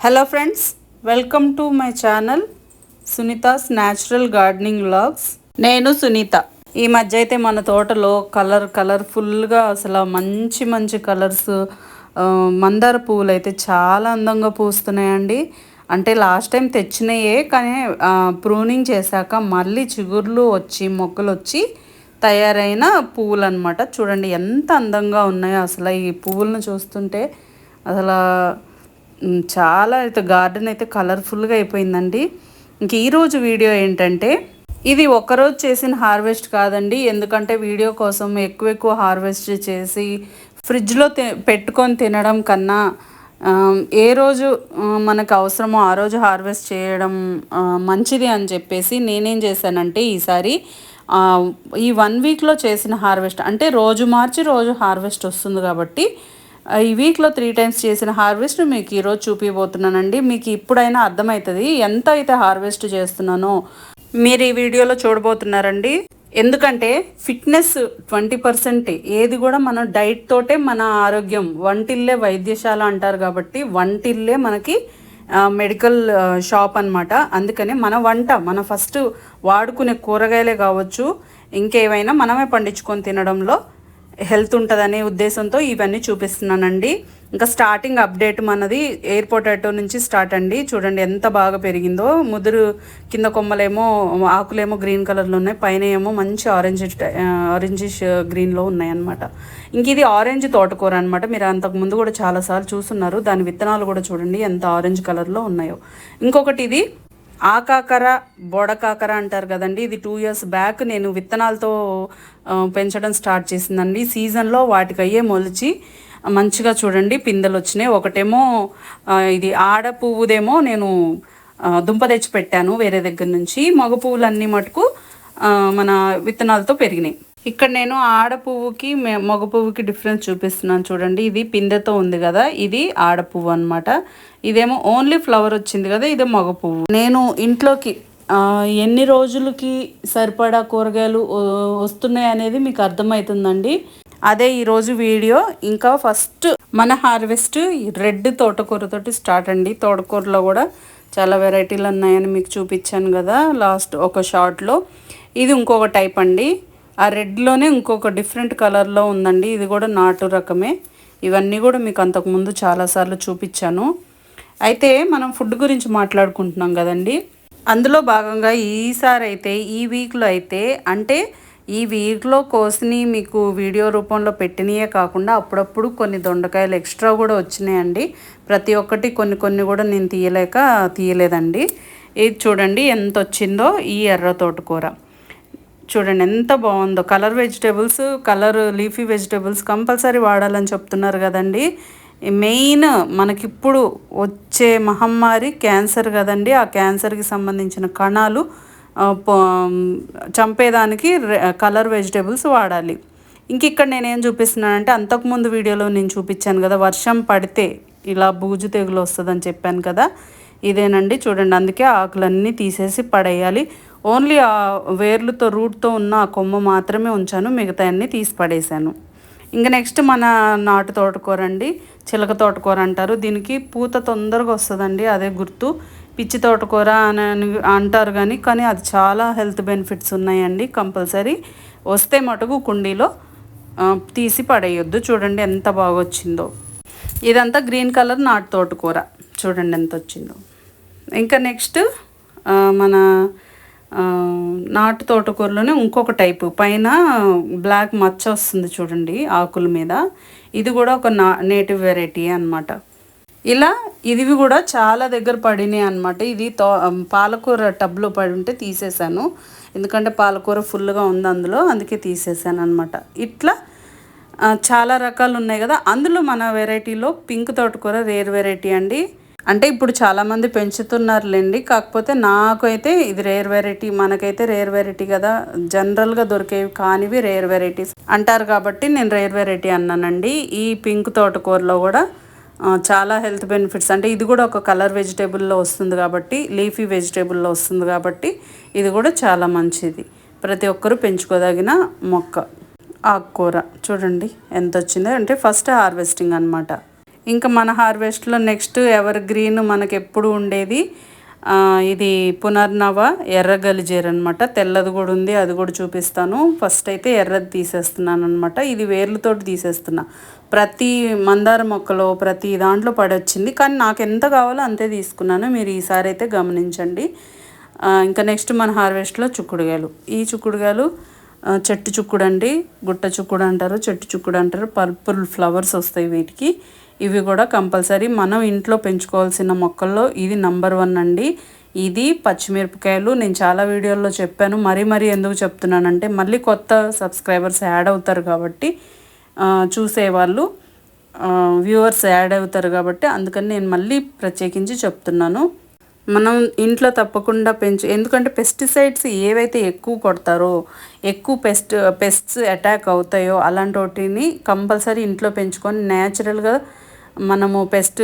Hello friends welcome to my channel Sunitha's natural gardening vlogs నేను సునీత. ఈ మధ్య అయితే మన తోటలో కలర్ కలర్ఫుల్గా అసలు మంచి మంచి కలర్స్ మందార పువ్వులు అయితే చాలా అందంగా పూస్తున్నాయండి. అంటే లాస్ట్ టైం తెచ్చినాయే కానీ ప్రూనింగ్ చేశాక మళ్ళీ చిగుర్లు వచ్చి మొక్కలు వచ్చి తయారైన పువ్వులు అనమాట చూడండి ఎంత అందంగా ఉన్నాయో అసలు ఈ పువ్వులను చూస్తుంటే. అసలు చాలా అయితే గార్డెన్ అయితే కలర్ఫుల్గా అయిపోయిందండి. ఇంక ఈరోజు వీడియో ఏంటంటే ఇది ఒకరోజు చేసిన హార్వెస్ట్ కాదండి. ఎందుకంటే వీడియో కోసం ఎక్కువ ఎక్కువ హార్వెస్ట్ చేసి ఫ్రిడ్జ్లో పెట్టుకొని తినడం కన్నా ఏ రోజు మనకు అవసరమో ఆ రోజు హార్వెస్ట్ చేయడం మంచిది అని చెప్పేసి నేనేం చేశానంటే ఈసారి ఈ వన్ వీక్లో చేసిన హార్వెస్ట్ అంటే రోజు మార్చి రోజు హార్వెస్ట్ వస్తుంది కాబట్టి ఈ వీక్లో త్రీ టైమ్స్ చేసిన హార్వెస్ట్ మీకు ఈరోజు చూపిపోతున్నానండి మీకు ఇప్పుడైనా అర్థమవుతుంది ఎంత అయితే హార్వెస్ట్ చేస్తున్నానో. మీరు ఈ వీడియోలో చూడబోతున్నారండి. ఎందుకంటే ఫిట్నెస్ ట్వంటీ పర్సెంట్ ఏది కూడా మన డైట్ తోటే మన ఆరోగ్యం. వంటిల్లే వైద్యశాల అంటారు కాబట్టి వంటిల్లే మనకి మెడికల్ షాప్ అన్నమాట. అందుకని మన వంట మన ఫస్ట్ వాడుకునే కూరగాయలే కావచ్చు ఇంకేవైనా మనమే పండించుకొని తినడంలో హెల్త్ ఉంటుందనే ఉద్దేశంతో ఇవన్నీ చూపిస్తున్నానండి. ఇంకా స్టార్టింగ్ అప్డేట్ మనది ఎయిర్ పొటాటో నుంచి స్టార్ట్ అండి. చూడండి ఎంత బాగా పెరిగిందో. ముదురు కింద కొమ్మలేమో ఆకులేమో గ్రీన్ కలర్లో ఉన్నాయి. పైన ఏమో మంచి ఆరెంజ్ ఆరెంజిష్ గ్రీన్లో ఉన్నాయన్నమాట. ఇంక ఇది ఆరెంజ్ తోటకూర అనమాట మీరు అంతకు ముందు కూడా చాలాసార్లు చూస్తున్నారు. దాని విత్తనాలు కూడా చూడండి ఎంత ఆరెంజ్ కలర్లో ఉన్నాయో. ఇంకొకటి ఇది ఆకాకర బొడకాకర అంటారు కదండి. ఇది టూ ఇయర్స్ బ్యాక్ నేను విత్తనాలతో పెంచడం స్టార్ట్ చేసిందండి. సీజన్లో వాటికయ్యే మొలిచి మంచిగా చూడండి పిందెలు వచ్చినాయి ఒకటేమో ఇది ఆడ పువ్వుదేమో నేను దుంప తెచ్చి పెట్టాను వేరే దగ్గర నుంచి. మగ పువ్వులన్నీ మటుకు మన విత్తనాలతో పెరిగినాయి. ఇక్కడ నేను ఆడ పువ్వుకి మగ పువ్వుకి డిఫరెన్స్ చూపిస్తున్నాను చూడండి. ఇది పిందెతో ఉంది కదా ఇది ఆడ పువ్వు అనమాట ఇదేమో ఓన్లీ ఫ్లవర్ వచ్చింది కదా ఇది మగ పువ్వు. నేను ఇంట్లోకి ఎన్ని రోజులకి సరిపడా కూరగాయలు వస్తున్నాయి అనేది మీకు అర్థమవుతుందండి. అదే ఈరోజు వీడియో. ఇంకా ఫస్ట్ మన హార్వెస్ట్ రెడ్ తోటకూరతోటి స్టార్ట్ అండి. తోటకూరలో కూడా చాలా వెరైటీలు ఉన్నాయని మీకు చూపించాను కదా లాస్ట్ ఒక షార్ట్లో ఇది ఇంకొక టైప్ అండి. ఆ రెడ్లోనే ఇంకొక డిఫరెంట్ కలర్లో ఉందండి. ఇది కూడా నాటు రకమే. ఇవన్నీ కూడా మీకు అంతకుముందు చాలాసార్లు చూపించాను. అయితే మనం ఫుడ్ గురించి మాట్లాడుకుంటున్నాం కదండి. అందులో భాగంగా ఈసారి అయితే ఈ వీక్లో అయితే అంటే ఈ వీక్లో కోసిని మీకు వీడియో రూపంలో పెట్టినయే కాకుండా అప్పుడప్పుడు కొన్ని దొండకాయలు ఎక్స్ట్రా కూడా వచ్చినాయండి. ప్రతి ఒక్కటి కొన్ని కొన్ని కూడా నేను తీయలేక తీయలేదండి. ఇది చూడండి ఎంత వచ్చిందో ఈ ఎర్ర తోటకూర. చూడండి ఎంత బాగుందో. Colour vegetables colour leafy vegetables compulsory వాడాలని చెప్తున్నారు కదండి. మెయిన్ మనకిప్పుడు వచ్చే మహమ్మారి క్యాన్సర్ కదండి. ఆ క్యాన్సర్కి సంబంధించిన కణాలు చంపేదానికి కలర్ వెజిటేబుల్స్ వాడాలి. ఇంక ఇక్కడ నేనేం చూపిస్తున్నానంటే అంతకుముందు వీడియోలో నేను చూపించాను కదా వర్షం పడితే ఇలా బూజు తెగులు వస్తుందని చెప్పాను కదా. ఇదేనండి చూడండి అందుకే ఆకులన్నీ తీసేసి పడేయాలి. ఓన్లీ ఆ వేర్లతో రూట్తో ఉన్న ఆ కొమ్మ మాత్రమే ఉంచాను. మిగతా అన్నీ తీసి పడేశాను. ఇంకా నెక్స్ట్ మన నాటు తోటకూర అండి. చిలక తోటకూర అంటారు. దీనికి పూత తొందరగా వస్తుందండి అదే గుర్తు. పిచ్చి తోటకూర అని అంటారు కానీ కానీ అది చాలా హెల్త్ బెనిఫిట్స్ ఉన్నాయండి కంపల్సరీ. వస్తే మటుకు కుండీలో తీసి పడేయొద్దు. చూడండి ఎంత బాగా వచ్చిందో ఇదంతా గ్రీన్ కలర్ నాటు తోటకూర. చూడండి ఎంత వచ్చిందో ఇంకా నెక్స్ట్ మన నాటు తోటకూరలోనే ఇంకొక టైపు. పైన బ్లాక్ మచ్చ వస్తుంది చూడండి ఆకుల మీద. ఇది కూడా ఒక నా నేటివ్ వెరైటీ అనమాట ఇలా ఇవి కూడా చాలా దగ్గర పడినాయి అనమాట ఇది తో పాలకూర టబ్లో పడి ఉంటే తీసేసాను ఎందుకంటే పాలకూర ఫుల్గా ఉంది అందులో అందుకే తీసేసాను అనమాట ఇట్లా చాలా రకాలు ఉన్నాయి కదా. అందులో మన వెరైటీలో పింక్ తోటకూర రేర్ వెరైటీ అండి. అంటే ఇప్పుడు చాలామంది పెంచుతున్నారులేండి. కాకపోతే నాకైతే ఇది రేర్ వెరైటీ మనకైతే రేర్ వెరైటీ కదా. జనరల్గా దొరికేవి కానివి రేర్ వెరైటీస్ అంటారు కాబట్టి నేను రేర్ వెరైటీ అన్నానండి. ఈ పింక్ తోటకూరలో కూడా చాలా హెల్త్ బెనిఫిట్స్ అంటే ఇది కూడా ఒక కలర్ వెజిటేబుల్లో వస్తుంది కాబట్టి లీఫీ వెజిటేబుల్లో వస్తుంది కాబట్టి ఇది కూడా చాలా మంచిది. ప్రతి ఒక్కరూ పెంచుకోదగిన మొక్క ఆకుకూర. చూడండి ఎంత వచ్చిందో అంటే ఫస్ట్ హార్వెస్టింగ్ అనమాట ఇంకా మన హార్వెస్ట్లో నెక్స్ట్ ఎవర్ గ్రీన్ మనకు ఎప్పుడు ఉండేది ఇది పునర్నవ ఎర్ర గలిజేర్ అనమాట తెల్లది కూడా ఉంది అది కూడా చూపిస్తాను. ఫస్ట్ అయితే ఎర్రది తీసేస్తున్నాను అనమాట ఇది వేర్లతోటి తీసేస్తున్నా. ప్రతి మందార మొక్కలో ప్రతి దాంట్లో పడొచ్చింది. కానీ నాకు ఎంత కావాలో అంతే తీసుకున్నాను. మీరు ఈసారి అయితే గమనించండి. ఇంకా నెక్స్ట్ మన హార్వెస్ట్లో చుక్కుడుగాయలు. ఈ చుక్కుడుగాయలు చెట్టు చుక్కుడు అండి గుట్ట చుక్కుడు అంటారు చెట్టు చుక్కుడు అంటారు. పర్పుల్ ఫ్లవర్స్ వస్తాయి వీటికి. ఇవి కూడా కంపల్సరీ మనం ఇంట్లో పెంచుకోవాల్సిన మొక్కల్లో ఇది నంబర్ వన్ అండి. ఇది పచ్చిమిరపకాయలు. నేను చాలా వీడియోల్లో చెప్పాను. మరీ మరీ ఎందుకు చెప్తున్నానంటే మళ్ళీ కొత్త సబ్స్క్రైబర్స్ యాడ్ అవుతారు కాబట్టి చూసేవాళ్ళు వ్యూవర్స్ యాడ్ అవుతారు కాబట్టి అందుకని నేను మళ్ళీ ప్రత్యేకించి చెప్తున్నాను. మనం ఇంట్లో తప్పకుండా పెంచు ఎందుకంటే పెస్టిసైడ్స్ ఏవైతే ఎక్కువ కొడతారో ఎక్కువ పెస్ట్ పెస్ట్స్ అటాక్ అవుతాయో అలాంటి వాటిని కంపల్సరీ ఇంట్లో పెంచుకొని న్యాచురల్గా మనము పెస్ట్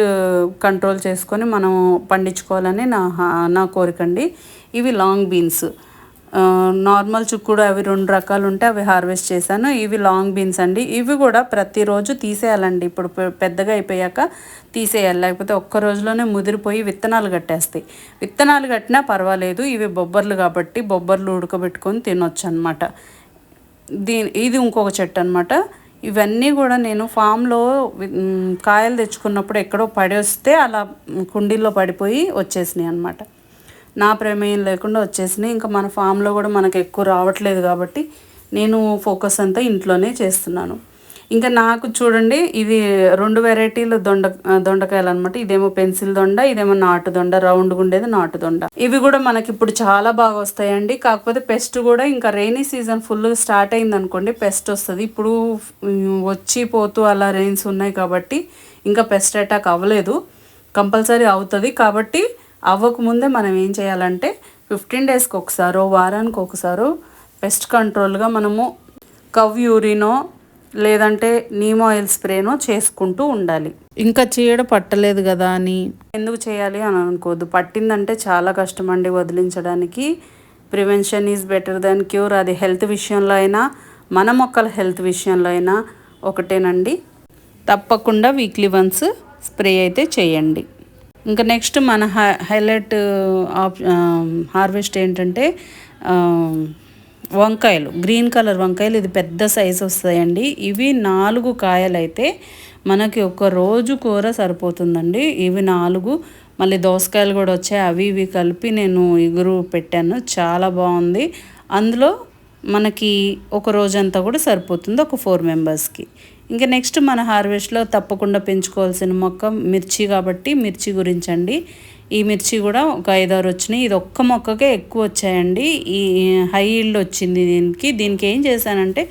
కంట్రోల్ చేసుకొని మనము పండించుకోవాలని నా నా కోరికండి ఇవి లాంగ్ బీన్స్ నార్మల్ చుక్కుడు అవి రెండు రకాలు ఉంటే అవి హార్వెస్ట్ చేశాను. ఇవి లాంగ్ బీన్స్ అండి. ఇవి కూడా ప్రతిరోజు తీసేయాలండి. ఇప్పుడు పెద్దగా అయిపోయాక తీసేయాలి. లేకపోతే ఒక్క రోజులోనే ముదిరిపోయి విత్తనాలు కట్టేస్తాయి. విత్తనాలు కట్టినా పర్వాలేదు. ఇవి బొబ్బర్లు కాబట్టి బొబ్బర్లు ఉడకబెట్టుకొని తినొచ్చు అనమాట దీని ఇది ఇంకొక చెట్టు అనమాట ఇవన్నీ కూడా నేను ఫామ్లో కాయలు తెచ్చుకున్నప్పుడు ఎక్కడో పడేస్తే అలా కుండీల్లో పడిపోయి వచ్చేసినాయి అనమాట నా ప్రమేయం లేకుండా వచ్చేసినాయి. ఇంకా మన ఫామ్లో కూడా మనకు ఎక్కువ రావట్లేదు కాబట్టి నేను ఫోకస్ అంతా ఇంట్లోనే చేస్తున్నాను. ఇంకా నాకు చూడండి ఇది రెండు వెరైటీలు దొండ దొండకాయలు అనమాట ఇదేమో పెన్సిల్ దొండ ఇదేమో నాటు దొండ రౌండ్గా ఉండేది నాటు దొండ. ఇవి కూడా మనకి ఇప్పుడు చాలా బాగా వస్తాయండి. కాకపోతే పెస్ట్ కూడా ఇంకా రైనీ సీజన్ ఫుల్ స్టార్ట్ అయింది అనుకోండి పెస్ట్ వస్తుంది. ఇప్పుడు వచ్చి పోతూ అలా రెయిన్స్ ఉన్నాయి కాబట్టి ఇంకా పెస్ట్ అటాక్ అవ్వలేదు. కంపల్సరీ అవుతుంది. కాబట్టి అవ్వకముందే మనం ఏం చేయాలంటే ఫిఫ్టీన్ డేస్కి ఒకసారో వారానికి ఒకసారో పెస్ట్ కంట్రోల్గా మనము కవ్ యూరినో లేదంటే నీమ్ ఆయిల్ స్ప్రేనో చేసుకుంటూ ఉండాలి. ఇంకా చీడ పట్టలేదు కదా అని. ఎందుకు చేయాలి అని అనుకోవద్దు. పట్టిందంటే చాలా కష్టం అండి వదిలించడానికి. Prevention is better than cure. అది హెల్త్ విషయంలో అయినా మన మొక్కల హెల్త్ విషయంలో అయినా ఒకటేనండి. తప్పకుండా వీక్లీ వన్స్ స్ప్రే అయితే చేయండి. ఇంకా నెక్స్ట్ మన హై హైలైట్ ఆప్ హార్వెస్ట్ ఏంటంటే వంకాయలు. గ్రీన్ కలర్ వంకాయలు. ఇది పెద్ద సైజు వస్తాయండి. ఇవి నాలుగు కాయలు అయితే మనకి ఒక రోజు కూర సరిపోతుందండి. ఇవి నాలుగు. మళ్ళీ దోసకాయలు కూడా వచ్చాయి. అవి ఇవి కలిపి నేను ఇగురు పెట్టాను. చాలా బాగుంది. అందులో మనకి ఒక రోజంతా కూడా సరిపోతుంది. ఒక ఫోర్ మెంబర్స్కి. ఇంకా నెక్స్ట్ మన హార్వెస్ట్లో తప్పకుండా పెంచుకోవాల్సిన మొక్క మిర్చి కాబట్టి మిర్చి గురించండి. ఈ మిర్చి కూడా ఒక ఐదారు వచ్చినాయి. ఇది ఒక్క మొక్కకే ఎక్కువ వచ్చాయండి. ఈ హై ఇల్డ్ వచ్చింది దీనికి. దీనికి ఏం చేశానంటే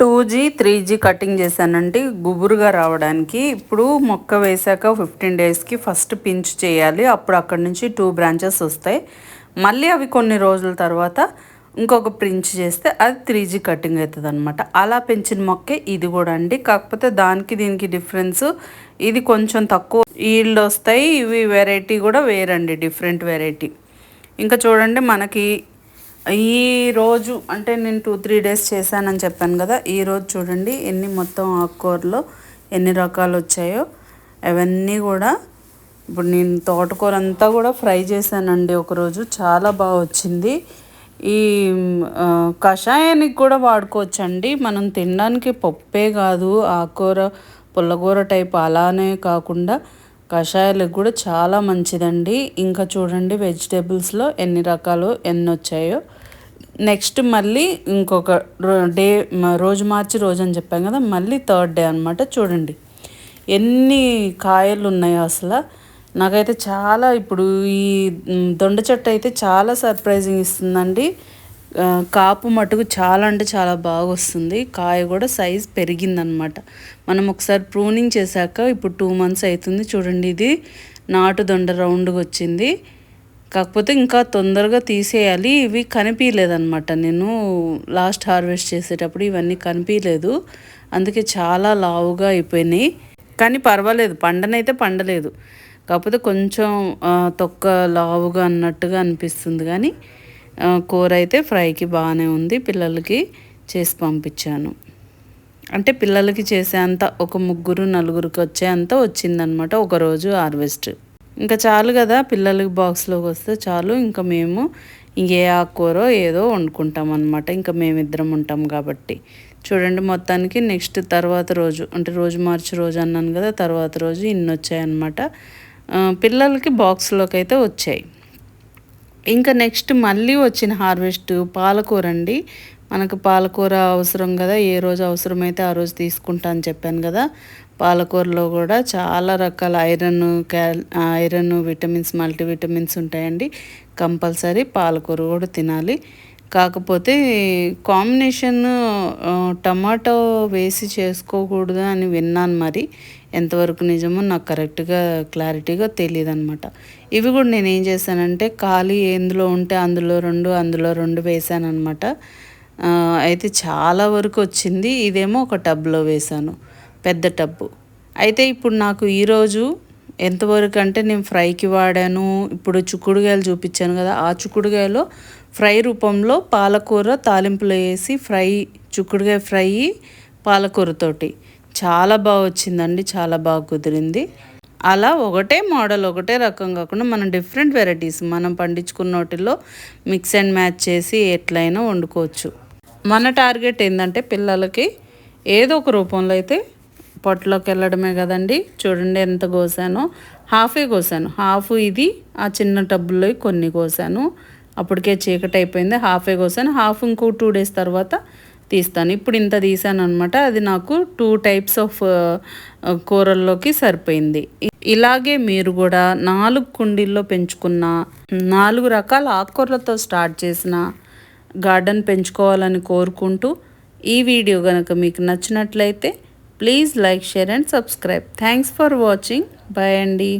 two G three G cutting చేశానండి గుబురుగా రావడానికి. ఇప్పుడు మొక్క వేసాక ఫిఫ్టీన్ డేస్కి ఫస్ట్ పించ్ చేయాలి. అప్పుడు అక్కడ నుంచి టూ బ్రాంచెస్ వస్తాయి. మళ్ళీ అవి కొన్ని రోజుల తర్వాత ఇంకొక ప్రించ్ చేస్తే అది త్రీ జీ కటింగ్ అవుతుంది అనమాట అలా పెంచిన మొక్కే ఇది కూడా అండి. కాకపోతే దానికి దీనికి డిఫరెన్స్ ఇది కొంచెం తక్కువ. ఈల్డ్ వస్తాయి ఇవి వెరైటీ కూడా వేరండి డిఫరెంట్ వెరైటీ ఇంకా చూడండి మనకి ఈ రోజు అంటే నేను టూ త్రీ డేస్ చేశానని చెప్పాను కదా ఈరోజు చూడండి ఎన్ని మొత్తం ఆకుకూరలో ఎన్ని రకాలు వచ్చాయో. అవన్నీ కూడా ఇప్పుడు నేను తోటకూర అంతా కూడా ఫ్రై చేశానండి ఒకరోజు. చాలా బాగా వచ్చింది. ఈ కషాయానికి కూడా వాడుకోవచ్చండి. మనం తినడానికి పప్పే కాదు ఆకుకూర పుల్లకూర టైప్ అలానే కాకుండా కషాయాలకు కూడా చాలా మంచిదండి. ఇంకా చూడండి వెజిటేబుల్స్లో ఎన్ని రకాలు ఎన్ని వచ్చాయో నెక్స్ట్ మళ్ళీ ఇంకొక రో- డే రోజు మార్చి రోజు అని చెప్పాం కదా మళ్ళీ థర్డ్ డే అనమాట చూడండి ఎన్ని కాయలు ఉన్నాయో అసలు. నాకైతే చాలా ఇప్పుడు ఈ దొండ చెట్టు అయితే చాలా సర్ప్రైజింగ్ ఇస్తుందండి. కాపు మటుకు చాలా అంటే చాలా బాగా వస్తుంది కాయ కూడా సైజ్ పెరిగిందనమాట. మనం ఒకసారి ప్రూనింగ్ చేశాక ఇప్పుడు టూ మంత్స్ అవుతుంది. చూడండి ఇది నాటు దొండ రౌండ్గా వచ్చింది. కాకపోతే ఇంకా తొందరగా తీసేయాలి. ఇవి కనిపించలేదన్నమాట నేను లాస్ట్ హార్వెస్ట్ చేసేటప్పుడు ఇవన్నీ కనిపించలేదు అందుకే చాలా లావుగా అయిపోయినాయి. కానీ పర్వాలేదు. పండనైతే పండలేదు. కాకపోతే కొంచెం తొక్క లావుగా అన్నట్టుగా అనిపిస్తుంది కానీ కూర అయితే ఫ్రైకి బాగానే ఉంది. పిల్లలకి చేసి పంపించాను. అంటే పిల్లలకి చేసే అంత ఒక ముగ్గురు నలుగురికి వచ్చేంత వచ్చిందనమాట ఒకరోజు హార్వెస్ట్. ఇంకా చాలు కదా పిల్లలకి బాక్స్లోకి వస్తే చాలు. ఇంకా మేము ఇంకే ఆకుకూరో ఏదో వండుకుంటాం అనమాట ఇంకా మేమిద్దరం ఉంటాం కాబట్టి. చూడండి మొత్తానికి నెక్స్ట్ తర్వాత రోజు అంటే రోజు మార్చి రోజు అన్నాను కదా తర్వాత రోజు ఇన్ని వచ్చాయన్నమాట పిల్లలకి బాక్స్లోకి అయితే వచ్చాయి. ఇంకా నెక్స్ట్ మళ్ళీ వచ్చిన హార్వెస్ట్ పాలకూర అండి. మనకు పాలకూర అవసరం కదా ఏ రోజు అవసరమైతే ఆ రోజు తీసుకుంటా అని చెప్పాను కదా. పాలకూరలో కూడా చాలా రకాల ఐరన్ క్యాల్ ఐరన్ విటమిన్స్ మల్టీవిటమిన్స్ ఉంటాయండి. కంపల్సరీ పాలకూర కూడా తినాలి. కాకపోతే కాంబినేషన్ టమాటో వేసి చేసుకోకూడదు అని విన్నాను మరి. ఎంతవరకు నిజమో నాకు కరెక్ట్గా క్లారిటీగా తెలియదు అనమాట ఇవి కూడా నేను ఏం చేశానంటే ఖాళీ ఎందులో ఉంటే అందులో రెండు అందులో రెండు వేసాను అనమాట అయితే చాలా వరకు వచ్చింది. ఇదేమో ఒక టబ్లో వేశాను. పెద్ద టబ్బు. అయితే ఇప్పుడు నాకు ఈరోజు ఎంతవరకు అంటే నేను ఫ్రైకి వాడాను. ఇప్పుడు చుక్కుడుగాయలు చూపించాను కదా ఆ చుక్కుడుగాయలో ఫ్రై రూపంలో పాలకూర తాలింపులో వేసి ఫ్రై చుక్కుడుగాయ ఫ్రై పాలకూరతోటి. చాలా బాగా వచ్చిందండి చాలా బాగా కుదిరింది. అలా ఒకటే మోడల్ ఒకటే రకం కాకుండా మనం డిఫరెంట్ వెరైటీస్ మనం పండించుకున్న వాటిల్లో మిక్స్ అండ్ మ్యాచ్ చేసి ఎట్లయినా వండుకోవచ్చు. మన టార్గెట్ ఏంటంటే పిల్లలకి ఏదో ఒక రూపంలో అయితే పొట్టలోకి వెళ్ళడమే కదండి. చూడండి ఎంత కోసానో. హాఫే కోసాను. హాఫ్ ఇది ఆ చిన్న టబ్బుల్లో కొన్ని కోసాను. అప్పటికే చీకటి అయిపోయింది హాఫే కోసాను. హాఫ్ ఇంకో టూ డేస్ తర్వాత తీస్తాను. ఇప్పుడు ఇంత తీసాను అనమాట అది నాకు టూ టైప్స్ ఆఫ్ కూరల్లోకి సరిపోయింది. ఇలాగే మీరు కూడా నాలుగు కుండీల్లో పెంచుకున్న నాలుగు రకాల ఆకుకూరలతో స్టార్ట్ చేసిన గార్డెన్ పెంచుకోవాలని కోరుకుంటూ ఈ వీడియో కనుక మీకు నచ్చినట్లయితే please like share and subscribe. Thanks for watching. Bye అండి.